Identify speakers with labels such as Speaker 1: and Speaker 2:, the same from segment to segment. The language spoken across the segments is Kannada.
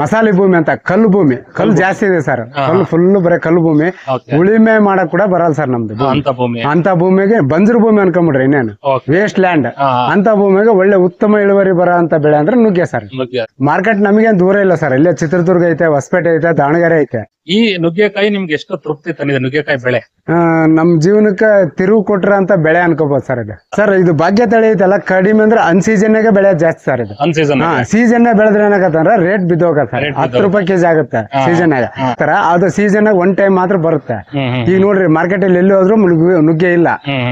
Speaker 1: ಮಸಾಲೆ ಭೂಮಿ ಅಂತ ಕಲ್ಲು ಭೂಮಿ. ಕಲ್ಲು ಜಾಸ್ತಿ ಇದೆ ಸರ್. ಕಲ್ಲು ಫುಲ್ ಬರೀ ಕಲ್ಲು ಭೂಮಿ. ಉಳಿಮೆ ಮಾಡಕ್ ಕೂಡ ಬರಲ್ಲ ಸರ್ ನಮ್ದು
Speaker 2: ಅಂತ ಭೂಮಿ.
Speaker 1: ಅಂತ ಭೂಮಿಗೆ ಬಂಜರು ಭೂಮಿ ಅನ್ಕೊಂಬಿಡ್ರಿ ಇನ್ನೇನು. ವೇಸ್ಟ್ ಲ್ಯಾಂಡ್ ಅಂತ ಭೂಮಿಗೆ ಒಳ್ಳೆ ಉತ್ತಮ ಇಳುವರಿ ಬರೋ ಅಂತ ಬೆಳೆ ಅಂದ್ರೆ ನುಗ್ಗೆ ಸರ್. ಮಾರ್ಕೆಟ್ ನಮಗೆ ದೂರ ಇಲ್ಲ ಸರ್. ಇಲ್ಲೇ ಚಿತ್ರದುರ್ಗ ಐತೆ ಹೊಸಪೇಟೆ ಐತೆ ದಾವಣಗೆರೆ ಐತೆ.
Speaker 2: ಈ ನುಗ್ಗೆಕಾಯಿ ನಿಮ್ಗೆ ಎಷ್ಟು ತೃಪ್ತಿ ತಂದಿದೆ ನುಗ್ಗೆಕಾಯಿ ಬೆಳೆ?
Speaker 1: ನಮ್ ಜೀವನಕ್ಕೆ ತಿರುವು ಕೊಟ್ರ ಅಂತ ಬೆಳೆ ಅನ್ಕೋಬಹುದು ಸರ್ ಇದು. ಸರ್ ಇದು ಭಾಗ್ಯ ತಳಿ ಐತಲ್ಲ ಕಡಿಮೆ ಅಂದ್ರೆ ಅನ್ ಸೀಸನ್ಗೆ ಬೆಳೆ ಜಾಸ್ತಿ ಸರ್ ಇದು.
Speaker 2: ಅನ್ ಸೀಸನ್
Speaker 1: ಸೀಸನ್ ಬೆಳೆದ್ರೆ ಏನಾಗತ್ತಂದ್ರೆ ರೇಟ್ ಬಿದ್ದೋಗತ್ತೆ
Speaker 2: Rate
Speaker 1: ಹತ್ತು ರೂಪಾಯಿ ಕೆಜಿ ಆಗುತ್ತೆ ಸೀಸನ್ ತರ ಅದು ಸೀಸನ್ ಒನ್ ಟೈಮ್ ಮಾತ್ರ ಬರುತ್ತೆ. ಈಗ ನೋಡ್ರಿ ಮಾರ್ಕೆಟ್ ಅಲ್ಲಿ ಎಲ್ಲಿ ಹೋದ್ರು ನುಗ್ಗೆ- ಇಲ್ಲ.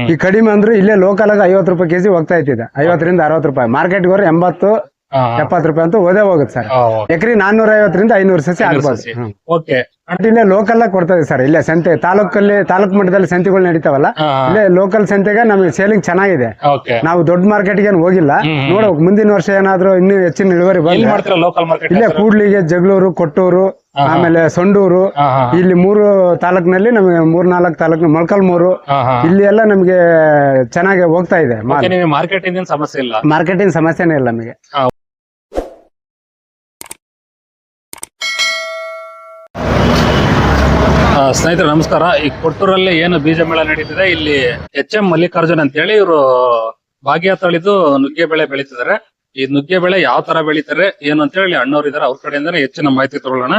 Speaker 1: ಈ ಕಡಿಮೆ ಅಂದ್ರೆ ಇಲ್ಲೇ ಲೋಕಲ್ ಆಗ ಐವತ್ತು ರೂಪಾಯಿ ಕೆಜಿ ಹೋಗ್ತಾ ಇತ್ತಿದೆ ಐವತ್ತರಿಂದ ಅರವತ್ತು ರೂಪಾಯಿ. ಮಾರ್ಕೆಟ್ಗೆ ಹೋದ್ರೆ ಎಂಬತ್ತು ಎಪ್ಪತ್ತು ರೂಪಾಯಿ ಅಂತ ಓದೇ ಹೋಗುತ್ತೆ ಸರ್. ಎಕರಿ ನಾನೂರ ನಾನ್ನೂರ ಐವತ್ತರಿಂದ ಐನೂರು ಸಸಿ. ಆಗ್ಬೋದು.
Speaker 2: ಓಕೆ.
Speaker 1: ಇಲ್ಲೇ ಲೋಕಲ್ ಕೊಡ್ತದೆ ಸರ್. ಇಲ್ಲೇ ಸಂತೆ ತಾಲೂಕಲ್ಲಿ ತಾಲೂಕ್ ಮಟ್ಟದಲ್ಲಿ ಸಂತೆಗಳು ನಡೀತಾವಲ್ಲ. ಇಲ್ಲೇ ಲೋಕಲ್ ಸಂತೆಗೆ ನಮಗೆ ಸೇಲಿಂಗ್ ಚೆನ್ನಾಗಿದೆ. ನಾವು ದೊಡ್ಡ ಮಾರ್ಕೆಟ್ಗೆ ಹೋಗಿಲ್ಲ.
Speaker 2: ಹ್ಮ್.
Speaker 1: ಮುಂದಿನ ವರ್ಷ ಏನಾದ್ರು ಇನ್ನೂ ಹೆಚ್ಚಿನ ಇಳುವರಿ ಬಂದ್ರೆ ಇಲ್ಲೇ ಕೂಡ್ಲಿಗೆ ಜಗಳೂರು ಕೊಟ್ಟೂರು. ಆಮೇಲೆ ಸೊಂಡೂರು ಇಲ್ಲಿ ಮೂರು ತಾಲೂಕಿನಲ್ಲಿ ನಮಗೆ ಮೂರ್ ನಾಲ್ಕು ತಾಲೂಕು ಮೊಳಕಲ್ಮೂರು ಇಲ್ಲಿ ಎಲ್ಲ ನಮಗೆ ಚೆನ್ನಾಗಿ ಹೋಗ್ತಾ ಇದೆ
Speaker 2: ಮಾರ್ಕೆಟಿಂಗ್ ಸಮಸ್ಯೆ ಇಲ್ಲ?
Speaker 1: ಮಾರ್ಕೆಟಿಂಗ್ ಸಮಸ್ಯೆನೇ ಇಲ್ಲ ನಮಗೆ.
Speaker 2: ಸ್ನೇಹಿತರೆ ನಮಸ್ಕಾರ. ಈ ಕೊಟ್ಟೂರಲ್ಲಿ ಏನು ಬೀಜ ಮೇಳ ನಡೀತಿದೆ ಇಲ್ಲಿ ಎಚ್ ಎಂ ಮಲ್ಲಿಕಾರ್ಜುನ್ ಅಂತ ಹೇಳಿ ಇವರು ಭಾಗ್ಯ ತಳಿದು ನುಗ್ಗೆ ಬೆಳೆ ಬೆಳೀತಿದ್ದಾರೆ. ಈ ನುಗ್ಗೆ ಬೆಳೆ ಯಾವ ತರ ಬೆಳೀತಾರೆ ಏನು ಅಂತ ಹೇಳಿ ಅಣ್ಣವ್ರು ಇದಾರೆ ಅವ್ರ ಕಡೆಯಿಂದನೇ ಹೆಚ್ಚಿನ ಮಾಹಿತಿ ತಗೊಳ್ಳೋಣ.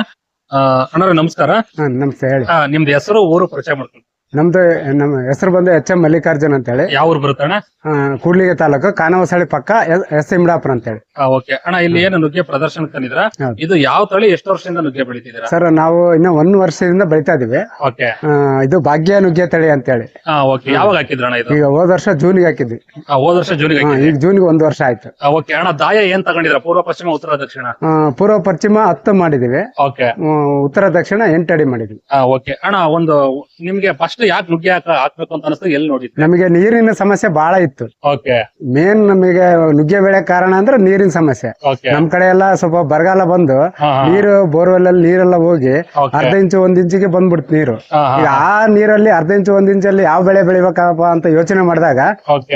Speaker 2: ಆ, ಅಣ್ಣವ್ರೆ ನಮಸ್ಕಾರ.
Speaker 1: ಹಾ, ನಮಸ್ತೆ ಹೇಳಿ.
Speaker 2: ನಿಮ್ದು ಹೆಸರು ಊರು ಪರಿಚಯ ಮಾಡ್ಕೊಂಡು.
Speaker 1: ನಮ್ದು ನಮ್ಮ ಹೆಸರು ಬಂದು ಎಚ್ ಎಂ ಮಲ್ಲಿಕಾರ್ಜುನ್ ಅಂತ ಹೇಳಿ
Speaker 2: ಯಾವ ಊರು ಬರುತ್ತೆ ಅಣ್ಣ?
Speaker 1: ಆ, ಕೂಡ್ಲಿಗೆ ತಾಲೂಕು ಕಾನವಸಳಿ ಪಕ್ಕ ಎಸ್- ಇಮ್ಡಾಪುರ ಅಂತ ಹೇಳಿ
Speaker 2: ಓಕೆ. ಅಣ್ಣ ಇಲ್ಲಿ ಏನು ನುಗ್ಗೆ ಪ್ರದರ್ಶನ ತಂದಿದ್ರ
Speaker 1: ಹೌದು.
Speaker 2: ಇದು ಯಾವ ತಳಿ ಎಷ್ಟು ವರ್ಷದಿಂದ ನುಗ್ಗೆ ಬೆಳಿತಿದ್ದೀರಾ?
Speaker 1: ಸರ್ ನಾವು ಇನ್ನ ಒಂದ್ ವರ್ಷದಿಂದ ಬೆಳಿತಾ ಇದೀವಿ.
Speaker 2: ಓಕೆ.
Speaker 1: ಆ, ಇದು ಭಾಗ್ಯ ನುಗ್ಗೆ ತಳಿ ಅಂತ ಹೇಳಿ
Speaker 2: ಹಾ ಓಕೆ. ಯಾವಾಗ ಹಾಕಿದ್ರಣ್ಣ ಇದು?
Speaker 1: ಈಗ ಹೋದ ವರ್ಷ ಜೂನ್ಗೆ ಹಾಕಿದ್ವಿ.
Speaker 2: ಆ, ಹೋದ ವರ್ಷ ಜೂನಿಗೆ
Speaker 1: ಹಾ,
Speaker 2: ಹಾಕಿದ್ರಿ.
Speaker 1: ಈಗ ಜೂನ್ಗೆ ಒಂದ್ ವರ್ಷ ಆಯ್ತು.
Speaker 2: ಓಕೆ. ಅಣ್ಣ ದಾಯ ಏನ್ ತಗೊಂಡಿದ್ರ ಪೂರ್ವ ಪಶ್ಚಿಮ ಉತ್ತರ ದಕ್ಷಿಣ?
Speaker 1: ಆ, ಪೂರ್ವ ಪಶ್ಚಿಮ ಹತ್ತು ಮಾಡಿದೀವಿ
Speaker 2: ಓಕೆ.
Speaker 1: ಆ, ಉತ್ತರ ದಕ್ಷಿಣ ಎಂಟು ಅಡಿ ಮಾಡಿದ್ವಿ
Speaker 2: ಓಕೆ. ಅಣ್ಣ ಒಂದು ನಿಮ್ಗೆ ಫಸ್ಟ್ ಯಾಕೆ ರುಗ್ಗಿ ಹಾಕ ಹಾಕ್ಬೇಕು ಅಂತ ಅನಿಸ್ತು ಎಲ್ಲಿ ನೋಡಿದ್ರಿ?
Speaker 1: ನಮಗೆ ನೀರಿನ ಸಮಸ್ಯೆ ಬಹಳ ಇತ್ತು.
Speaker 2: ಓಕೆ.
Speaker 1: ಮೇನ್ ನಮಗೆ ನುಗ್ಗೆ ಬೆಳೆ ಕಾರಣ ಅಂದ್ರೆ ನೀರಿನ ಸಮಸ್ಯೆ. ನಮ್ ಕಡೆ ಎಲ್ಲ ಸ್ವಲ್ಪ ಬರಗಾಲ ಬಂದು
Speaker 2: ಹಾ ಹಾ.
Speaker 1: ನೀರು ಬೋರ್ವೆಲ್ ಅಲ್ಲಿ ನೀರೆಲ್ಲ ಹೋಗಿ ಅರ್ಧ ಇಂಚು ಒಂದ್ ಇಂಚಿಗೆ ಬಂದ್ಬಿಡ್ತು ನೀರು.
Speaker 2: ಹಾ
Speaker 1: ಈಗ ಆ ನೀರಲ್ಲಿ ಅರ್ಧ ಇಂಚು ಒಂದ್ ಇಂಚಲ್ಲಿ ಯಾವ ಬೆಳೆ ಬೆಳಿಬೇಕಪ್ಪ ಅಂತ ಯೋಚನೆ ಮಾಡಿದಾಗ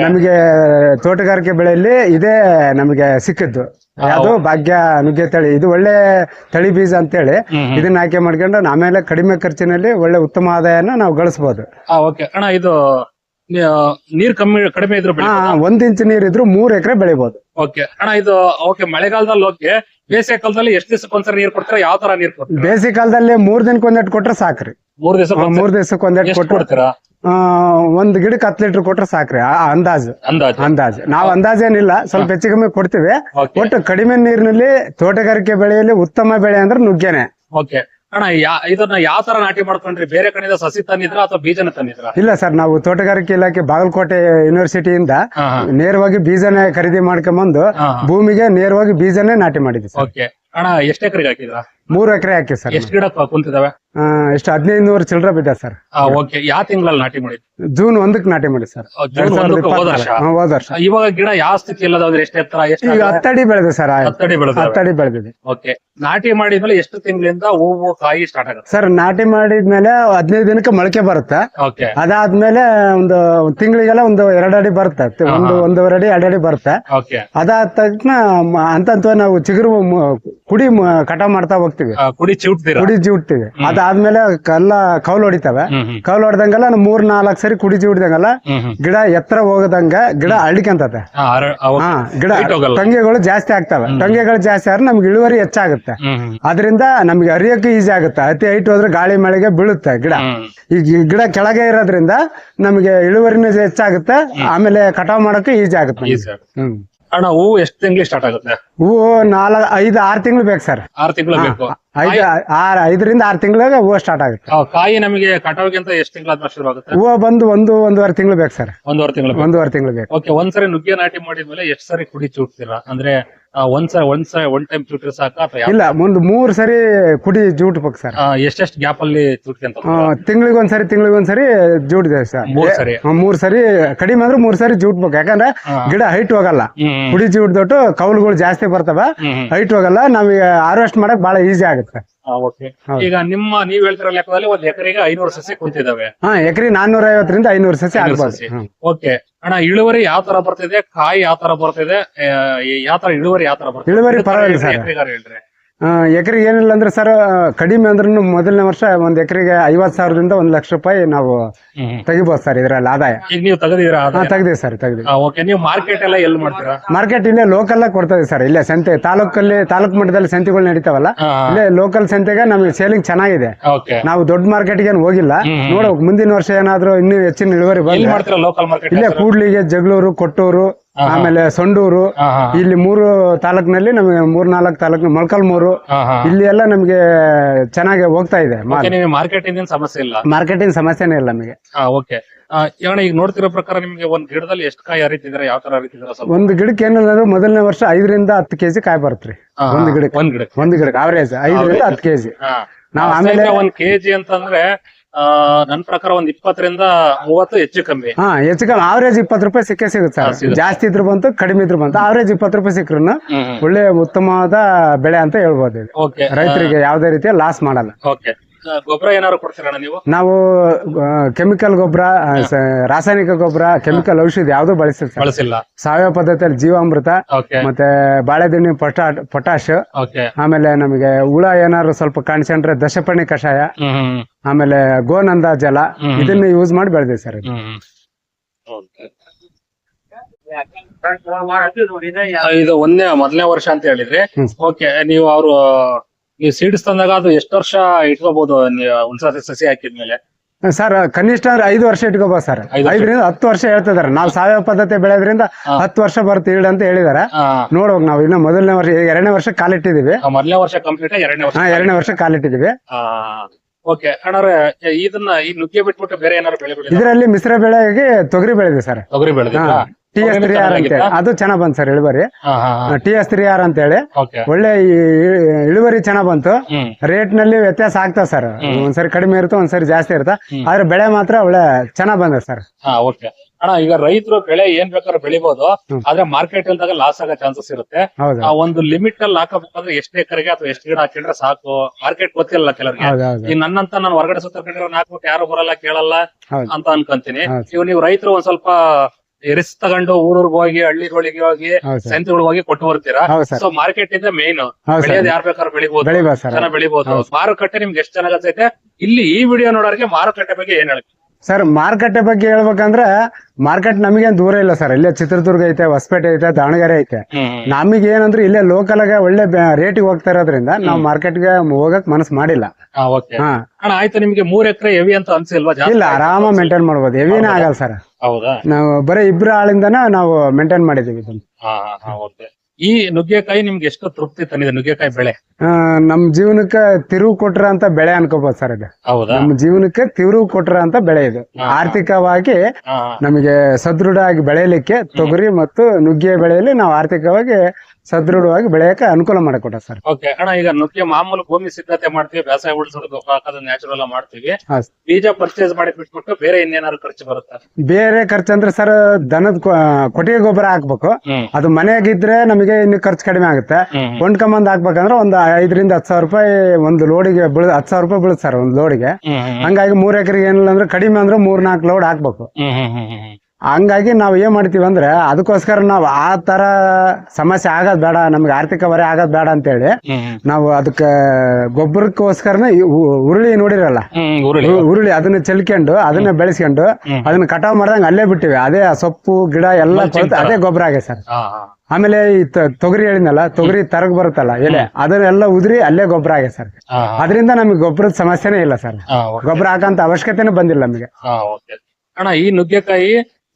Speaker 1: ನಮಗೆ ತೋಟಗಾರಿಕೆ ಬೆಳೆಯಲ್ಲಿ ಇದೇ ನಮಗೆ ಸಿಕ್ಕಿದ್ದು. ಯಾವುದು ಭಾಗ್ಯ ನುಗ್ಗೆ ತಳಿ. ಇದು ಒಳ್ಳೆ ತಳಿ ಬೀಜ ಅಂತೇಳಿ. ಇದನ್ನ ಆಯ್ಕೆ ಮಾಡ್ಕೊಂಡು ಆಮೇಲೆ ಕಡಿಮೆ ಖರ್ಚಿನಲ್ಲಿ ಒಳ್ಳೆ ಉತ್ತಮ ಆದಾಯನ ನಾವು ಗಳಿಸಬಹುದು
Speaker 2: ಅಣ್ಣ ಇದು ನೀರ್ ಕಮ್ಮಿ ಕಡಿಮೆ ಇದ್ರು
Speaker 1: ಒಂದ್ ಇಂಚ್ ನೀರ್ ಇದ್ರು ಮೂರ್ ಎಕರೆ ಬೆಳಿಬಹುದು
Speaker 2: ಓಕೆ. ಅಣ್ಣ ಇದು ಓಕೆ ಮಳೆಗಾಲದಲ್ಲಿ ಓಕೆ ಬೇಸಿಗೆ ಕಾಲದಲ್ಲಿ ಎಷ್ಟು ದಿವಸಕ್ಕೆ ಒಂದ್ಸರಿ ನೀರ್ ಕೊಡ್ತಾರೆ? ಯಾವ ತರ ನೀರ್ ಕೊಡ್ತಾರೆ?
Speaker 1: ಬೇಸಿಗೆ ಕಾಲದಲ್ಲಿ ಮೂರ್ ದಿನಕ್ಕೆ ಒಂದೆಟ್ ಕೊಟ್ರೆ ಸಾಕ್ರಿ.
Speaker 2: ಮೂರ್ ದಿವಸ
Speaker 1: ಮೂರ್ ದಿವಸಕ್ಕೆ ಒಂದೆಟ್
Speaker 2: ಎಷ್ಟು ಕೊಡ್ತೀರಾ?
Speaker 1: ಒಂದ್ ಗಿಡಕ್ಕೆ ಹತ್ತು ಲೀಟರ್ ಕೊಟ್ರೆ ಸಾಕ್ರಿ ಆ ಅಂದಾಜು.
Speaker 2: ಅಂದಾಜು.
Speaker 1: ಅಂದಾಜು. ನಾವು ಅಂದಾಜೇನಿಲ್ಲ ಸ್ವಲ್ಪ ಹೆಚ್ಚು ಕಮ್ಮಿ ಕೊಡ್ತೀವಿ. ಒಟ್ಟು ಕಡಿಮೆ ನೀರಿನಲ್ಲಿ ತೋಟಗಾರಿಕೆ ಬೆಳೆಯಲ್ಲಿ ಉತ್ತಮ ಬೆಳೆ ಅಂದ್ರೆ ನುಗ್ಗೆನೆ.
Speaker 2: ಓಕೆ ಅಣ್ಣ ಯಾ ಇದನ್ನ ಯಾವ ತರ ನಾಟಿ ಮಾಡ್ಕೊಂಡ್ರಿ? ಬೇರೆ ಕಡೆಯಿಂದ ಸಸಿ ತಂದಿದ್ರ ಅಥವಾ ಬೀಜನ ತಂದಿದ್ರ?
Speaker 1: ಇಲ್ಲ ಸರ್ ನಾವು ತೋಟಗಾರಿಕೆ ಇಲಾಖೆ ಬಾಗಲಕೋಟೆ ಯೂನಿವರ್ಸಿಟಿಯಿಂದ ನೇರವಾಗಿ ಬೀಜನೇ ಖರೀದಿ ಮಾಡ್ಕೊಂಬಂದು
Speaker 2: ಹಾ
Speaker 1: ಭೂಮಿಗೆ ನೇರವಾಗಿ ಬೀಜನೇ ನಾಟಿ ಮಾಡಿದ್ವಿ ಸರ್.
Speaker 2: ಓಕೆ ಅಣ್ಣ ಎಷ್ಟ್ ಎಕರೆಗೆ ಹಾಕಿದ್ರ?
Speaker 1: ಮೂರು ಎಕರೆ ಹಾಕಿ ಸರ್
Speaker 2: ಎಷ್ಟು ಗಿಡ ಕ- ಕುಂತಿದಾವೆ?
Speaker 1: ಎಷ್ಟು ಹದಿನೈದು ನೂರು ಚಿಲ್ಲರೆ ಬಿದ್ದ ಸರ್.
Speaker 2: ಓಕೆ. ಯಾವ ತಿಂಗಳಲ್ಲಿ ನಾಟಿ ಮಾಡಿದ್ರಿ
Speaker 1: ಜೂನ್ ಒಂದಕ್ಕೆ ನಾಟಿ ಮಾಡಿ ಸರ್.
Speaker 2: ಆ, ಜೂನ್
Speaker 1: ಎರಡ್ ಸಾವಿರದ
Speaker 2: ಒಂದಕ್ಕೆ ಹೋದ
Speaker 1: ಇಪ್ಪತ್ತಾರು.
Speaker 2: ವರ್ಷ.
Speaker 1: ಹಾ, ಹೋದ ವರ್ಷ.
Speaker 2: ಇವಾಗ ಗಿಡ ಯಾವ ಸ್ಥಿತಿ ಇಲ್ಲದಾದ್ರೆ ಎಷ್ಟು ಎತ್ತರ ಎಷ್ಟು
Speaker 1: ಈಗ ಹತ್ತಡಿ ಬೆಳೆದೆ ಸರ್
Speaker 2: ಹತ್ತಡಿ ಬೆಳೆದ
Speaker 1: ಹತ್ತಡಿ ಬೆಳೆದಿದೆ.
Speaker 2: ಓಕೆ. ನಾಟಿ ಮಾಡಿದ್ಮೇಲೆ ಎಷ್ಟು ತಿಂಗಳಿಂದ ಹೂವು ಕಾಯಿ ಸ್ಟಾರ್ಟ್ ಆಗುತ್ತೆ?
Speaker 1: ಸರ್ ನಾಟಿ ಮಾಡಿದ್ಮೇಲೆ ಹದಿನೈದು ದಿನಕ್ಕೆ ಮೊಳಕೆ ಬರುತ್ತೆ.
Speaker 2: ಓಕೆ.
Speaker 1: ಅದಾದ್ಮೇಲೆ ಒಂದು ತಿಂಗಳಿಗೆಲ್ಲ ಒಂದು ಎರಡು ಅಡಿ ಬರುತ್ತೆ. ಒಂದು ಒಂದೂವರೆ ಅಡಿ ಎರಡು ಅಡಿ ಬರುತ್ತೆ.
Speaker 2: ಓಕೆ.
Speaker 1: ಅದಾದ ತಕ್ಷಣ ಅಂತಂತ ಹಂತ ನಾವು ಚಿಗುರು ಮ- ಕುಡಿ ಮ- ಕಟಾವ್ ಮಾಡ್ತಾ ಹೋಗ್ತೀವಿ.
Speaker 2: ಕುಡಿ ಚಿವುಟ್ತೀರಾ?
Speaker 1: ಕುಡಿ ಜಿಡ್ತೀವಿ ಅದಾದ್ಮೇಲೆ ಕಲ್ಲ ಕೌಲ್ ಹೊಡಿತಾವೆ. ಕೌಲ್ ಹೊಡೆದಂಗೆಲ್ಲ ಮೂರ್ ನಾಲ್ಕ್ ಸರಿ ಕುಡಿ
Speaker 2: ಹ್ಮ್
Speaker 1: ಗಿಡ ಎತ್ತರ ಹೋಗದಂಗ ಗಿಡ ಅಳ್ಳಿಕಂತತೆ.
Speaker 2: ಹಾ,
Speaker 1: ಗಿಡ ಟಂಗೆಗಳು ಜಾಸ್ತಿ ಆಗ್ತವೆ. ತಂಗೆಗಳು ಜಾಸ್ತಿ ಆದ್ರೆ ನಮ್ಗೆ ಇಳುವರಿ ಹೆಚ್ಚಾಗುತ್ತೆ. ಅದರಿಂದ ನಮ್ಗೆ ಅರಿಯಕ್ಕೆ ಈಸಿ ಆಗುತ್ತೆ. ಅತಿ ಹೈಟ್ ಹೋದ್ರೆ ಗಾಳಿ ಮಳೆಗೆ ಬೀಳುತ್ತೆ ಗಿಡ. ಈಗ ಈ ಗಿಡ ಕೆಳಗೆ ಇರೋದ್ರಿಂದ ನಮಗೆ ಇಳುವರಿನೂ ಹೆಚ್ಚಾಗುತ್ತೆ. ಆಮೇಲೆ ಕಟಾವ್ ಮಾಡೋಕೆ ಈಸಿ ಆಗುತ್ತೆ
Speaker 2: ಆಗುತ್ತೆ.
Speaker 1: ಹ್ಮ್.
Speaker 2: ಅಣ್ಣ ಹೂವು ಎಷ್ಟು ತಿಂಗಳಿಗೆ ಸ್ಟಾರ್ಟ್ ಆಗುತ್ತೆ?
Speaker 1: ಹೂವು ನಾಲ್ಕು ಐದು ಆರು ತಿಂಗಳು ಬೇಕು ಸರ್.
Speaker 2: ಆರು ತಿಂಗಳು ಬೇಕು.
Speaker 1: ಐದು ಆರು ಐದರಿಂದ ಆರು ತಿಂಗಳಿಗೆ ಹೂವು ಸ್ಟಾರ್ಟ್ ಆಗುತ್ತೆ.
Speaker 2: ಆ, ಕಾಯಿ ನಮಗೆ ಕಟಾವಿಗಿಂತ ಎಷ್ಟು ತಿಂಗಳಾದ್ಮೇಲೆ ಶುರು ಆಗುತ್ತೆ?
Speaker 1: ಹೂವು ಬಂದು ಒಂದು ಒಂದೂವರೆ ತಿಂಗಳು ಬೇಕು ಸರ್.
Speaker 2: ಒಂದೂವರೆ ತಿಂಗಳು
Speaker 1: ಒಂದೂವರೆ ತಿಂಗಳು ಬೇಕು.
Speaker 2: ಓಕೆ ಒಂದ್ಸರಿ ನುಗ್ಗೆ ನಾಟಿ ಮಾಡಿದ್ಮೇಲೆ ಎಷ್ಟು ಸರಿ ಕುಡಿ ಚೂಡ್ತೀರಾ? ಅಂದ್ರೆ ಒಂದ್ಸ ಒಂದ್ಸರಿ ಒನ್ ಟೈಮ್ ಚೂಟ್ರಿ ಸಾಕ ಅಥವಾ
Speaker 1: ಇಲ್ಲ ಮುಂದ್ ಮೂರ್ ಸರಿ ಕುಡಿ ಜೂಟ್ಬೇಕು ಸರ್.
Speaker 2: ಆ, ಎಷ್ಟೆಷ್ಟು ಗ್ಯಾಪ್ ಅಲ್ಲಿ ಚೂಟ್ತಿ ಅಂತ
Speaker 1: ತಿಂಗಳಿಗೆ ಒಂದ್ಸರಿ ತಿಂಗಳಿಗೆ ಒಂದ್ಸರಿ ಜೂಟಿದೆ ಸರ್.
Speaker 2: ಮೂರ್ ಸರಿ.
Speaker 1: ಮೂರ್ ಸರಿ ಕಡಿಮೆ ಅಂದ್ರೆ ಮೂರ್ ಸರಿ ಜೂಟ್ಬೇಕು ಯಾಕಂದ್ರೆ ಗಿಡ ಹೈಟ್ ಹೋಗಲ್ಲ. ಕುಡಿ ಜೂಟ್ ದೊಟ್ಟು ಕೌಲ್ಗಳು ಜಾಸ್ತಿ ಬರ್ತವೆ. ಹೈಟ್ ಹೋಗಲ್ಲ. ನಮಗೆ ಹಾರ್ವೆಸ್ಟ್ ಮಾಡಕ್ ಬಹಳ ಈಸಿ ಆಗುತ್ತೆ.
Speaker 2: Okay. ಈಗ ನಿಮ್ಮ ನೀವ್ ಹೇಳ್ತಿರೋ ಲೆಕ್ಕದಲ್ಲಿ ಒಂದ್ ಎಕರೆಗೆ ಐನೂರು ಸಸಿ ಕುಂತಿದಾವೆ.
Speaker 1: ಹಾ ಎಕರೆ ನಾನ್ನೂರ ಐವತ್ತರಿಂದ ಐನೂರು ಸಸಿ ಆಗ್ಬೋದು.
Speaker 2: ಸಸಿ. ಓಕೆ ಅಣ್ಣ ಇಳುವರಿ ಯಾವ ತರ ಬರ್ತಿದೆ? ಕಾಯಿ ಯಾವ ತರ ಬರ್ತಿದೆ? ಆ, ಯಾವ ತರ ಇಳುವರಿ ಯಾವ ತರ ಬರ್ತಿದೆ?
Speaker 1: ಇಳುವರಿ ಪರವಾಗಿಲ್ಲ ಸರ್.
Speaker 2: ಎಕರೆಗಾರ ಹೇಳ್ರಿ.
Speaker 1: ಎಕರೆಗೆ ಏನಿಲ್ಲ ಅಂದ್ರೆ ಸರ್ ಕಡಿಮೆ ಅಂದ್ರೂ ಮೊದಲನೇ ವರ್ಷ ಒಂದ್ ಎಕರೆಗೆ ಐವತ್ ಸಾವಿರದಿಂದ ಒಂದ್ ಲಕ್ಷ ರೂಪಾಯಿ ನಾವು ತೆಗಿಬಹುದು ಸರ್ ಇದ್ರಲ್ಲಿ ಆದಾಯ.
Speaker 2: ಈಗ ನೀವು
Speaker 1: ತೆಗ್ದಿವಿ ಸರ್ ತೆಗ್ದಿವಿ.
Speaker 2: ಓಕೆ ನೀವು ಮಾರ್ಕೆಟ್ ಎಲ್ಲ ಎಲ್ಲಿ ಮಾಡ್ತೀರಾ?
Speaker 1: ಮಾರ್ಕೆಟ್ ಇಲ್ಲೇ ಲೋಕಲ್ ಕೊಡ್ತದೆ ಸರ್ ಇಲ್ಲೇ ಸಂತೆ ತಾಲೂಕಲ್ಲಿ ತಾಲೂಕ್ ಮಟ್ಟದಲ್ಲಿ ಸಂತೆಗಳು ನಡೀತಾವಲ್ಲ ಇಲ್ಲೇ ಲೋಕಲ್ ಸಂತೆಗೆ ನಮಗೆ ಸೇಲಿಂಗ್ ಚೆನ್ನಾಗಿದೆ.
Speaker 2: ಓಕೆ
Speaker 1: ನಾವು ದೊಡ್ಡ ಮಾರ್ಕೆಟ್ಗೆ ಏನು ಹೋಗಿಲ್ಲ. ನೋಡ್ಬೇಕು ಮುಂದಿನ ವರ್ಷ ಏನಾದ್ರು ಇನ್ನೂ ಹೆಚ್ಚಿನ ಇಳುವರಿ
Speaker 2: ಎಲ್ಲಿ
Speaker 1: ಬಂದ್ರೆ
Speaker 2: ಮಾಡ್ತೀರಾ ಲೋಕಲ್ ಮಾರ್ಕೆಟ್
Speaker 1: ಇಲ್ಲೇ ಕೂಡ್ಲಿಗೆ ಜಗಳೂರು ಕೊಟ್ಟೂರು ಆಮೇಲೆ ಸೊಂಡೂರು ಇಲ್ಲಿ ಮೂರು ತಾಲೂಕಿನಲ್ಲಿ ನಮಗೆ ಮೂರ್ ನಾಲ್ಕು ತಾಲೂಕು ಮೊಳಕಾಲ್ಮೂರು ಇಲ್ಲಿ ಎಲ್ಲ ನಮಗೆ ಚೆನ್ನಾಗಿ ಹೋಗ್ತಾ ಇದೆ
Speaker 2: ಮಾರ್ಕೆಟಿಂಗ್ ಸಮಸ್ಯೆ ಇಲ್ಲ?
Speaker 1: ಮಾರ್ಕೆಟಿಂಗ್ ಸಮಸ್ಯೆನೇ ಇಲ್ಲ ನಮಗೆ.
Speaker 2: ಓಕೆ. ಈಗ ನೋಡ್ತಿರೋ ಪ್ರಕಾರ ನಿಮಗೆ ಒಂದು ಗಿಡದಲ್ಲಿ ಎಷ್ಟು ಕಾಯಿ ಹರಿತಿದ್ರೆ ಯಾವ ತರ ಹರಿತಿದ್ರೆ
Speaker 1: ಒಂದು ಗಿಡಕ್ಕೆ ಏನಾದ್ರು ಮೊದಲನೇ ವರ್ಷ ಐದರಿಂದ ಹತ್ತು ಕೆಜಿ ಕಾಯಿ
Speaker 2: ಬರುತ್ತೆ
Speaker 1: ಒಂದು ಗಿಡಕ್ಕೆ.
Speaker 2: ಒಂದ್ ಗಿಡಕ್ಕೆ.
Speaker 1: ಒಂದು ಗಿಡಕ್ಕೆ ಆವರೇಜ್ ಐದರಿಂದ ಹತ್ತು ಕೆಜಿ. ನಾವು ಆಮೇಲೆ-
Speaker 2: ಒಂದ್ ಕೆಜಿ ಅಂತಂದ್ರೆ ಆ ನನ್ ಪ್ರಕಾರ ಒಂದ್ ಇಪ್ಪತ್ತರಿಂದ ಮೂವತ್ತು ಹೆಚ್ಚು ಕಮ್ಮಿ.
Speaker 1: ಹಾ ಹೆಚ್ಚು ಕಮ್ಮಿ. ಆವರೇಜ್ ಇಪ್ಪತ್ತು ರೂಪಾಯಿ ಸಿಕ್ಕೇ ಸಿಗುತ್ತೆ. ಸರ್ ಜಾಸ್ತಿ ಇದ್ರು ಬಂತು ಕಡಿಮೆ ಇದ್ರು ಬಂತು. ಆವರೇಜ್ ಇಪ್ಪತ್ತು ರೂಪಾಯಿ ಸಿಕ್ಕರು ಒಳ್ಳೆ ಉತ್ತಮವಾದ ಬೆಳೆ ಅಂತ ಹೇಳ್ಬೋದು ರೈತರಿಗೆ ಯಾವುದೇ ರೀತಿಯ ಲಾಸ್ ಮಾಡಲ್ಲ.
Speaker 2: ಓಕೆ ಗೊಬ್ಬರ ಏನಾದ್ರು ಕೊಡ್ತೀರಣ್ಣ ನೀವು?
Speaker 1: ನಾವು ಕೆಮಿಕಲ್ ಗೊಬ್ಬರ ರಾಸಾಯನಿಕ ಗೊಬ್ಬರ ಕೆಮಿಕಲ್ ಔಷಧಿ ಯಾವ್ದು ಬಳಸಿಲ್ಲ
Speaker 2: ಬಳಸಿಲ್ಲ.
Speaker 1: ಸಾವಯವ ಪದ್ಧತಿಯಲ್ಲಿ ಜೀವಾಮೃತ
Speaker 2: ಓಕೆ.
Speaker 1: ಮತ್ತೆ ಬಾಳೆದಿಣ್ಣಿ ಪೊಟಾ ಪೊಟಾಶ್
Speaker 2: ಓಕೆ.
Speaker 1: ಆಮೇಲೆ ನಮಗೆ ಹುಳ ಏನಾದ್ರು ಸ್ವಲ್ಪ ಕಾಣಿಸ್ಕೊಂಡ್ರೆ ದಶಪಣಿ ಕಷಾಯ
Speaker 2: ಹ್ಮ್
Speaker 1: ಆಮೇಲೆ ಗೋನಂದ ಜಲ ಇದನ್ನ ಯೂಸ್ ಮಾಡಿ ಬೆಳೆದಿವಿ ಸರ್. ಇದು.
Speaker 2: ಹ್ಮ್. ಓಕೆ ಇದು ಒಂದೇ ಮೊದಲನೇ ವರ್ಷ ಅಂತ ಹೇಳಿದ್ರಿ.
Speaker 1: ಹ್ಮ್.
Speaker 2: ಓಕೆ ನೀವು ಅವರು ನೀವು ಸೀಡ್ಸ್ ತಂದಾಗ ಅದು ಎಷ್ಟು ವರ್ಷ ಇಟ್ಕೋಬಹುದು ಹುಣಸೆ ಸಸಿ ಹಾಕಿದ ಮೇಲೆ?
Speaker 1: ಸರ್ ಕನಿಷ್ಠ ಅಂದ್ರೆ ಐದು ವರ್ಷ ಇಟ್ಕೋಬಹುದು ಸರ್. ಐದರಿಂದ ಹತ್ತು ವರ್ಷ ಹೇಳ್ತಿದಾರೆ ನಾವು ಸಾವಯವ ಪದ್ಧತಿ ಬೆಳೆಯೋದ್ರಿಂದ. ಹತ್ತು ವರ್ಷ ಬರುತ್ತೆ ಈಡ್ ಅಂತ ಹೇಳಿದಾರೆ ನೋಡ್ಬೇಕು ನಾವು ಇನ್ನ ಮೊದಲನೇ ವರ್ಷ ಎರಡನೇ ವರ್ಷ ಕಾಲಿಟ್ಟಿದೀವಿ
Speaker 2: ಮೊದಲನೇ ವರ್ಷ ಕಂಪ್ಲೀಟ್ ಎರಡನೇ ವರ್ಷ
Speaker 1: ಎರಡನೇ ವರ್ಷ ಕಾಲಿಟ್ಟಿದೀವಿ
Speaker 2: ಓಕೆ. ಅಣ್ಣವ್ರೆ ಇದನ್ನ ಈ ನುಗ್ಗೆ ಬಿಟ್ಬಿಟ್ಟು ಬೇರೆ ಏನಾದ್ರು ಬೆಳೆ
Speaker 1: ಇದರಲ್ಲಿ ಮಿಶ್ರ ಬೆಳೆಗೆ ತೊಗರಿ ಬೆಳೆದಿದೆ ಸರ್.
Speaker 2: ತೊಗರಿ ಬೆಳೆದಿದ್ರಾ?
Speaker 1: ಟಿ ಎಸ್ ತ್ರೀ ಆರ್ ಅಂತ ಅದು ಚೆನ್ನಾಗ್ ಬಂತು ಸರ್ ಇಳುವರಿ. ಟಿ ಎಸ್ ತ್ರೀ ಆರ್ ಅಂತ ಹೇಳಿ ಒಳ್ಳೆ ಈ- ಇಳುವರಿ ಚೆನ್ನಾಗ್ ಬಂತು. ರೇಟ್ನಲ್ಲಿ ವ್ಯತ್ಯಾಸ ಆಗ್ತಾವ ಸರ್. ಒಂದ್ಸರಿ ಕಡಿಮೆ ಇರುತ್ತೆ ಒಂದ್ಸರಿ ಜಾಸ್ತಿ ಇರುತ್ತೆ? ಆದ್ರೆ ಬೆಳೆ ಮಾತ್ರ ಒಳ್ಳೆ ಚೆನ್ನಾಗ್ ಬಂದ ಸರ್.
Speaker 2: ಅಣ್ಣ ಈಗ ರೈತರು ಬೆಳೆ ಏನ್ ಬೇಕಾದ್ರೂ ಬೆಳಿಬಹುದು ಆದ್ರೆ ಮಾರ್ಕೆಟ್ ಇಲ್ದಾಗ ಲಾಸ್ ಆಗೋ ಚಾನ್ಸಸ್ ಇರುತ್ತೆ. ಆ ಒಂದು ಲಿಮಿಟ್ ಅಲ್ಲಿ ಹಾಕಬೇಕಾದ್ರೆ ಎಷ್ಟು ಎಕರೆಗೆ ಅಥವಾ ಎಷ್ಟು ಗಿಡ ಹಾಕಿದ್ರೆ ಸಾಕು? ಮಾರ್ಕೆಟ್ ಗೊತ್ತಿಲ್ಲ ಕೆಲವರಿಗೆ.
Speaker 1: ಹೌದು
Speaker 2: ನನ್ನಂತ ನಾನು ಹೊರಗಡೆ ಸುತ್ತ ಹಾಕ್ಬಿಟ್ಟು ಯಾರು ಬರಲ್ಲ ಕೇಳಲ್ಲ ಅಂತ ಅನ್ಕೊಂತೀನಿ. ಇವ್ ನೀವು ರೈತರು ಒಂದ್ ಸ್ವಲ್ಪ ರಿಸ್ಕ್ ತಗೊಂಡು ಊರೂರ್ಗ್ ಹೋಗಿ ಹಳ್ಳಿಗಳಿಗೆ ಹೋಗಿ
Speaker 1: ಹೌದು ಸರ್.
Speaker 2: ಸಂತೆಗಳಿಗೆ ಹೋಗಿ ಕೊಟ್ಟು ಬರ್ತೀರಾ?
Speaker 1: ಹೌದು ಸರ್.
Speaker 2: ಸೊ ಮಾರ್ಕೆಟ್ ಇಂದ ಮೇನ್
Speaker 1: ಹೌದು ಸರ್.
Speaker 2: ಬೆಳೆಯೋದು ಯಾರು ಬೇಕಾದ್ರೂ ಬೆಳಿಬಹುದು
Speaker 1: ಬೆಳಿಬೋದು ಸರ್.
Speaker 2: ಜನ ಬೆಳಿಬಹುದು ಮಾರುಕಟ್ಟೆ ನಿಮ್ಗೆ ಎಷ್ಟು ಚೆನ್ನಾಗತ್ತೈತೆ ಇಲ್ಲಿ ಈ ವಿಡಿಯೋ ನೋಡೋರಿಗೆ ಮಾರುಕಟ್ಟೆ ಬಗ್ಗೆ ಏನ್ ಹೇಳ್ತೀವಿ
Speaker 1: ಸರ್ ಮಾರ್ಕೆಟ್ ಬಗ್ಗೆ ಹೇಳ್ಬೇಕಂದ್ರೆ ಮಾರ್ಕೆಟ್ ನಮಗೇನ್ ದೂರ ಇಲ್ಲ ಸರ್ ಇಲ್ಲೇ ಚಿತ್ರದುರ್ಗ ಐತೆ ಹೊಸಪೇಟೆ ಐತೆ ದಾವಣಗೆರೆ ಐತೆ. ನಮಗೆ ಏನಂದ್ರೆ ಇಲ್ಲೇ ಲೋಕಲ್ ಆಗ ಒಳ್ಳೆ ರೇಟಿಗೆ ಹೋಗ್ತಾ ಇರೋದ್ರಿಂದ ನಾವು ಮಾರ್ಕೆಟ್ಗೆ ಹೋಗಕ್ ಮನಸ್ಸು ಮಾಡಿಲ್ಲ.
Speaker 2: ಅಣ್ಣ ಆಯ್ತು ನಿಮ್ಗೆ ಮೂರ್ ಎಕರೆ ಹೆವಿ ಅಂತ ಅನ್ಸಿಲ್ವಾ?
Speaker 1: ಇಲ್ಲ ಆರಾಮ ಮೇಂಟೈನ್ ಮಾಡ್ಬೋದು. ಹೆವಿನೇ ಆಗಲ್ಲ ಸರ್
Speaker 2: ಹೌದಾ?
Speaker 1: ನಾವು ಬರೀ ಇಬ್ರು ಆಳಿಂದನ ನಾವು ಮೇಂಟೈನ್ ಮಾಡಿದೀವಿ
Speaker 2: ಈ ನುಗ್ಗೆಕಾಯಿ ನಿಮ್ಗೆ ಎಷ್ಟು ತೃಪ್ತಿ ತಂದಿದೆ ನುಗ್ಗೆಕಾಯಿ ಬೆಳೆ.
Speaker 1: ಆ, ನಮ್ ಜೀವನಕ್ಕೆ ತಿರುವು ಕೊಟ್ರ ಅಂತ ಬೆಳೆ ಅನ್ಕೋಬಹುದು ಸರ್ ಇದು.
Speaker 2: ಹೌದಾ?
Speaker 1: ನಮ್ಮ ಜೀವನಕ್ಕೆ ತಿರುವು ಕೊಟ್ರ ಅಂತ ಬೆಳೆ ಇದು. ಆರ್ಥಿಕವಾಗಿ
Speaker 2: ಹಾ
Speaker 1: ನಮಗೆ ಸದೃಢ ಆಗಿ ಬೆಳೆಯಲಿಕ್ಕೆ ತೊಗರಿ ಮತ್ತು ನುಗ್ಗೆ ಬೆಳೆಯಲ್ಲಿ ನಾವು ಆರ್ಥಿಕವಾಗಿ ಸದೃಢವಾಗಿ ಬೆಳೆಯಕ್ಕೆ ಅನುಕೂಲ ಮಾಡಿಕೊಟ್ಟ ಸರ್.
Speaker 2: ಓಕೆ ಅಣ್ಣ ಈಗ ನುಗ್ಗೆ ಮಾಮೂಲು ಭೂಮಿ ಸಿದ್ಧತೆ ಮಾಡ್ತೀವಿ ಬೇಸಾಯ ಉಳಿಸೋದು ನ್ಯಾಚುರಲ್ ಮಾಡ್ತೀವಿ.
Speaker 1: ಹಾ.
Speaker 2: ಬೀಜ ಪರ್ಚೇಸ್ ಮಾಡಿ ಬಿಟ್ಬಿಟ್ಟು ಬೇರೆ ಇನ್ನೇನಾದ್ರು ಖರ್ಚು ಬರುತ್ತಾ?
Speaker 1: ಬೇರೆ ಖರ್ಚಂದ್ರೆ ಸರ್ ದನದ ಕೊಟ್ಟಿಗೆ ಗೊಬ್ಬರ ಹಾಕ್ಬೇಕು.
Speaker 2: ಅದು
Speaker 1: ಅದು ಮನೆಯಾಗಿದ್ರೆ ನಮಗೆ ಇನ್ನು ಖರ್ಚು ಕಡಿಮೆ ಆಗುತ್ತೆ.
Speaker 2: ಹ್ಮ್
Speaker 1: ಕೊಂಡ್ಕೊಂಬಂದ್ ಹಾಕ್ಬೇಕಂದ್ರೆ ಒಂದು ಐದರಿಂದ ಹತ್ತು ಸಾವಿರ ರೂಪಾಯಿ ಒಂದು ಲೋಡಿಗೆ ಬೀಳ ಹತ್ತು ಸಾವಿರ ರೂಪಾಯಿ ಬೀಳುತ್ತೆ ಸರ್ ಒಂದು ಲೋಡಿಗೆ
Speaker 2: ಹ್ಮ್
Speaker 1: ಹಂಗಾಗಿ ಮೂರ್ ಎಕರೆಗೆ ಏನಿಲ್ಲ ಅಂದ್ರೆ ಕಡಿಮೆ ಅಂದ್ರೆ ಮೂರ್ ನಾಲ್ಕು ಲೋಡ್ ಹಾಕ್ಬೇಕು
Speaker 2: ಹ್ಮ್ ಹ್ಮ್ ಹ್ಮ್ ಹ್ಮ್.
Speaker 1: ಹಂಗಾಗಿ ನಾವು ಏನ್ ಮಾಡ್ತೀವಿ ಅಂದ್ರೆ ಅದಕ್ಕೋಸ್ಕರ ನಾವು ಆ ತರ ಸಮಸ್ಯೆ ಆಗೋದು ಬೇಡ ನಮ್ಗೆ ಆರ್ಥಿಕ ಹೊರೆ ಆಗೋದು ಬೇಡ ಅಂತೇಳಿ ನಾವು ಅದಕ್ಕೆ ಗೊಬ್ಬರಕ್ಕೋಸ್ಕರನೇ ಉರುಳಿ ನೋಡಿರಲ್ಲ?
Speaker 2: ಉರುಳಿ.
Speaker 1: ಅದನ್ನ ಚೆಲ್ಕೊಂಡು ಅದನ್ನ ಬೆಳೆಸ್ಕೊಂಡು ಅದನ್ನ ಕಟಾವ್ ಮಾಡ್ದಂಗ ಅಲ್ಲೇ ಬಿಟ್ಟಿವಿ. ಅದೇ ಆ ಸೊಪ್ಪು ಗಿಡ ಎಲ್ಲ ಅದೇ ಗೊಬ್ಬರ ಆಗಿದೆ ಸರ್. ಆಮೇಲೆ ಈ ತೊಗರಿ ಹೇಳಿದ್ನಲ್ಲ ತೊಗರಿ ತರಗ್ ಬರುತ್ತಲ್ಲ ಎಲೆ ಅದನ್ನೆಲ್ಲ ಉದ್ರಿ ಅಲ್ಲೇ ಗೊಬ್ಬರ ಆಗಿದೆ ಸರ್. ಅದರಿಂದ ನಮಗೆ ಗೊಬ್ಬರದ ಸಮಸ್ಯೆನೇ ಇಲ್ಲ ಸರ್. ಗೊಬ್ಬರ ಹಾಕಂತ ಅವಶ್ಯಕತೆನೇ ಬಂದಿಲ್ಲ ನಮಗೆ.
Speaker 2: ಅಣ್ಣ ಈ ನುಗ್ಗೆಕಾಯಿ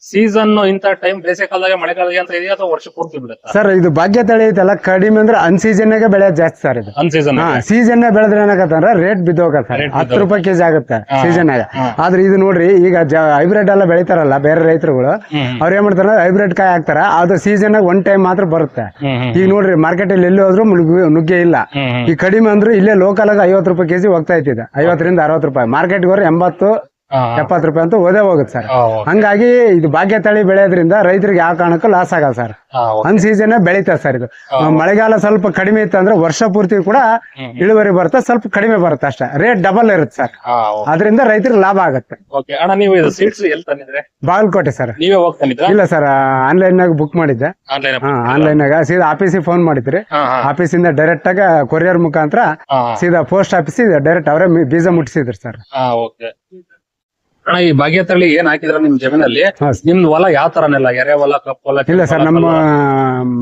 Speaker 2: ಸೀಸನ್ ಇಂತ ಟೈಮ್ ಬೇಸಿಗೆ ಕಾಲದಾಗ ಮಳೆಗಾಲದಾಗ ಅಂತ ಇದೆಯಾ ಅಥವಾ ವರ್ಷ ಪೂರ್ತಿ ಬಿಡುತ್ತೆ
Speaker 1: ಸರ್ ಇದು ಭಾಗ್ಯ ತಳಿ ಐತಲ್ಲ ಕಡಿಮೆ ಅಂದ್ರೆ ಅನ್ ಸೀಸನ್ಗೆ ಬೆಳೆ ಜಾಸ್ತಿ ಸರ್ ಇದು.
Speaker 2: ಅನ್ ಸೀಸನ್
Speaker 1: ಹಾ ಸೀಸನ್ ಬೆಳೆದ್ರೆ ಏನಾಗತ್ತಂದ್ರ ರೇಟ್ ಬಿದ್ದೋಗತ್ತೆ ಹತ್ತು ರೂಪಾಯಿ ಕೆಜಿ ಆಗುತ್ತೆ ಸೀಸನ್
Speaker 2: ಆಗ
Speaker 1: ಆದ್ರೆ ಇದು ನೋಡ್ರಿ ಈಗ ಹೈಬ್ರಿಡ್ ಎಲ್ಲ ಬೆಳಿತಾರಲ್ಲ ಬೇರೆ ರೈತರುಗಳು ಅವ್ರ ಏನ್ ಮಾಡ್ತಾರ ಹೈಬ್ರಿಡ್ ಕಾಯಿ ಹಾಕ್ತಾರ. ಅದು ಸೀಸನ್ ಒನ್ ಟೈಮ್ ಮಾತ್ರ ಬರುತ್ತೆ. ಈಗ ನೋಡ್ರಿ ಮಾರ್ಕೆಟ್ ಅಲ್ಲಿ ಎಲ್ಲಿ ಹೋದ್ರು ನುಗ್ಗೆ ಇಲ್ಲ. ಈ ಕಡಿಮೆ ಅಂದ್ರೆ ಇಲ್ಲೇ ಲೋಕಲ್ ಆಗಿ ಐವತ್ತು ರೂಪಾಯಿ ಕೆಜಿ ಹೋಗ್ತಾ ಇತ್ತಿದೆ ಐವತ್ತರಿಂದ ಅರವತ್ತು ರೂಪಾಯಿ. ಮಾರ್ಕೆಟ್ ಹೋದ್ರೆ ಎಂಬತ್ತು ಎಪ್ಪತ್ತು ರೂಪಾಯಿ ಅಂತ ಓದೇ ಹೋಗುತ್ತೆ ಸರ್. ಹಂಗಾಗಿ ಇದು ಭಾಗ್ಯ ತಳಿ ಬೆಳೆಯೋದ್ರಿಂದ ರೈತರಿಗೆ ಯಾವ ಕಾರಣಕ್ಕೂ ಲಾಸ್ ಆಗಲ್ಲ ಸರ್. ಒಂದ್ ಸೀಸನ್ ಬೆಳೀತದೆ ಸರ್ ಇದು. ಮಳೆಗಾಲ ಸ್ವಲ್ಪ ಕಡಿಮೆ ಇತ್ತು ಅಂದ್ರೆ ವರ್ಷ ಪೂರ್ತಿ ಕೂಡ ಇಳುವರಿ ಬರುತ್ತೆ ಸ್ವಲ್ಪ ಕಡಿಮೆ ಬರುತ್ತೆ ಅಷ್ಟೇ. ರೇಟ್ ಡಬಲ್ ಇರುತ್ತೆ ಸರ್. ಅದರಿಂದ ರೈತರಿಗೆ ಲಾಭ ಆಗುತ್ತೆ.
Speaker 2: ಇದು
Speaker 1: ಬಾಗಲಕೋಟೆ ಸರ್. ಇಲ್ಲ ಸರ್ ಆನ್ಲೈನ್ ನಾಗ ಬುಕ್ ಮಾಡಿದ್ದೆ.
Speaker 2: ಆನ್ಲೈನ್
Speaker 1: ನಾಗ ಸೀದಾ ಆಫೀಸಿಗೆ ಫೋನ್ ಮಾಡಿದ್ರಿ. ಆಫೀಸಿಂದ ಡೈರೆಕ್ಟ್ ಆಗ ಕೊರಿಯರ್ ಮುಖಾಂತರ ಸೀದಾ ಪೋಸ್ಟ್ ಆಫೀಸ್ ಡೈರೆಕ್ಟ್ ಅವರೇ ಬೀಜ ಮುಟ್ಟಿಸಿದ್ರು ಸರ್.
Speaker 2: ಓಕೆ ಅಣ್ಣ ಈ ಭಾಗ್ಯ ತಳಿ ಏನ್ ಹಾಕಿದ್ರ ನಿಮ್ ಜಮೀನಲ್ಲಿ?
Speaker 1: ನಿಮ್ ಸರ್.
Speaker 2: ಹೊಲ ಯಾವ ತರ ನೆಲ ಎರೆ ಹೊಲ ಕಪ್ಪು ಹೊಲ
Speaker 1: ಇಲ್ಲ
Speaker 2: ಕೆಂಪು
Speaker 1: ಸರ್
Speaker 2: ಹೊಲ,
Speaker 1: ನಮ್ಮ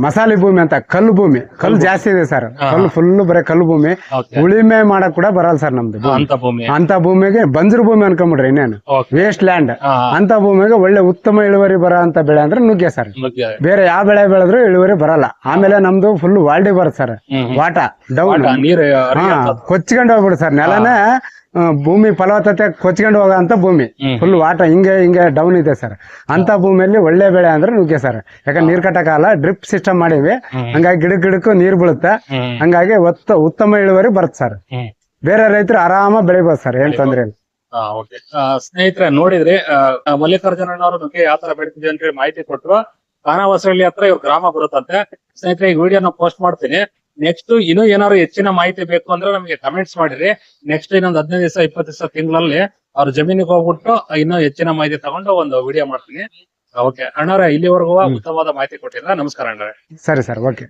Speaker 1: ಮಸಾಲೆ ಭೂಮಿ ಅಂತ ಕಲ್ಲು ಭೂಮಿ. ಕಲ್ಲು ಜಾಸ್ತಿ ಇದೆ ಸರ್. ಕಲ್ಲು ಫುಲ್ ಬರೀ ಕಲ್ಲು ಭೂಮಿ.
Speaker 2: Okay.
Speaker 1: ಉಳಿಮೆ ಮಾಡಕ್ ಕೂಡ ಬರಲ್ಲ ಸರ್ ನಮ್ದು ಭೂಮಿ.
Speaker 2: ಅಂತ ಭೂಮಿ.
Speaker 1: ಅಂತ ಭೂಮಿಗೆ ಬಂಜರು ಭೂಮಿ ಅನ್ಕೊಂಬಿಡ್ರಿ ಇನ್ನೇನು? ವೇಸ್ಟ್ ಲ್ಯಾಂಡ್
Speaker 2: ಹಾ.
Speaker 1: ಅಂತ ಭೂಮಿಗೆ ಒಳ್ಳೆ ಉತ್ತಮ ಇಳುವರಿ ಬರೋ ಅಂತ ಬೆಳೆ ಅಂದ್ರೆ ನುಗ್ಗೆ ಸರ್.
Speaker 2: ನುಗ್ಗೆ.
Speaker 1: ಬೇರೆ ಯಾವ ಬೆಳೆ ಬೆಳೆದ್ರು ಇಳುವರಿ ಬರಲ್ಲ. ಆಮೇಲೆ ನಮ್ದು ಫುಲ್ ವಾಲ್ಡಿ ಬರುತ್ತೆ ಸರ್.
Speaker 2: ಹ್ಮ್ ಹ್ಮ್.
Speaker 1: ವಾಟ ಡೌನ್
Speaker 2: ನೀರು
Speaker 1: ಹಾ ಕೊಚ್ಕೊಂಡ್ ಹೋಗ್ಬಿಡು ಸರ್. ನೆಲನೇ ಭೂಮಿ ಫಲವತ್ತತೆ ಕೊಚ್ಕೊಂಡು ಹೋಗಂತ ಭೂಮಿ. ಫುಲ್ ವಾಟ ಹಿಂಗೆ ಹಿಂಗೆ ಡೌನ್ ಇದೆ ಸರ್ ಅಂತ ಭೂಮಿಯಲ್ಲಿ ಒಳ್ಳೆ ಬೆಳೆ ಅಂದ್ರೆ ನುಗ್ಗೆ ಸರ್ ಯಾಕಂದ್ರೆ ನೀರ್ ಕಟ್ಟಕ್ಕಾಗಲ್ಲ ಡ್ರಿಪ್ ಸಿಸ್ಟಮ್ ಮಾಡಿವಿ ಹಂಗಾಗಿ ಗಿಡ ಗಿಡಕ್ಕೂ ನೀರ್ ಬೀಳುತ್ತೆ. ಹಂಗಾಗಿ ಒತ್ತ ಉತ್ತಮ ಇಳುವರಿ ಬರುತ್ತೆ ಸರ್ ಬೇರೆ ರೈತರು ಆರಾಮ ಬೆಳಿಬೋದು ಸರ್ ಏನ್ ತೊಂದ್ರೆ ಇಲ್ಲ.
Speaker 2: ಸ್ನೇಹಿತರೆ ನೋಡಿದ್ರೆ ಮಲ್ಲಿಕಾರ್ಜುನ ಅವರು ನುಗ್ಗೆ ಯಾವ ತರ ಬೆಳಿತಿದೆ ಅಂತ ಹೇಳಿ ಮಾಹಿತಿ ಕೊಟ್ರು. ಖಾನಾವಸರಳ್ಳಿ ಹತ್ರ ಇವ್ರ ಗ್ರಾಮ ಬರುತ್ತಂತೆ. ಸ್ನೇಹಿತರೆ ಈ ವಿಡಿಯೋನ ಪೋಸ್ಟ್ ಮಾಡ್ತೀನಿ. ನೆಕ್ಸ್ಟ್ ಇನ್ನೂ ಏನಾದ್ರು ಹೆಚ್ಚಿನ ಮಾಹಿತಿ ಬೇಕು ಅಂದ್ರೆ ನಮಗೆ ಕಮೆಂಟ್ಸ್ ಮಾಡಿರಿ. ನೆಕ್ಸ್ಟ್ ಇನ್ನೊಂದು ಹದಿನೈದು ದಿವಸ ಇಪ್ಪತ್ತು ದಿವಸ ತಿಂಗಳಲ್ಲಿ ಅವ್ರ ಜಮೀನಿಗೆ ಹೋಗ್ಬಿಟ್ಟು ಇನ್ನೂ ಹೆಚ್ಚಿನ ಮಾಹಿತಿ ತಗೊಂಡು ಒಂದು ವಿಡಿಯೋ ಮಾಡ್ತೀನಿ. ಓಕೆ ಅಣ್ಣವ್ರೆ ಇಲ್ಲಿವರೆಗೂ ಉತ್ತಮವಾದ ಮಾಹಿತಿ ಕೊಟ್ಟಿಲ್ಲ ನಮಸ್ಕಾರ ಅಣ್ಣರೇ
Speaker 1: ಸರಿ ಸರ್ ಓಕೆ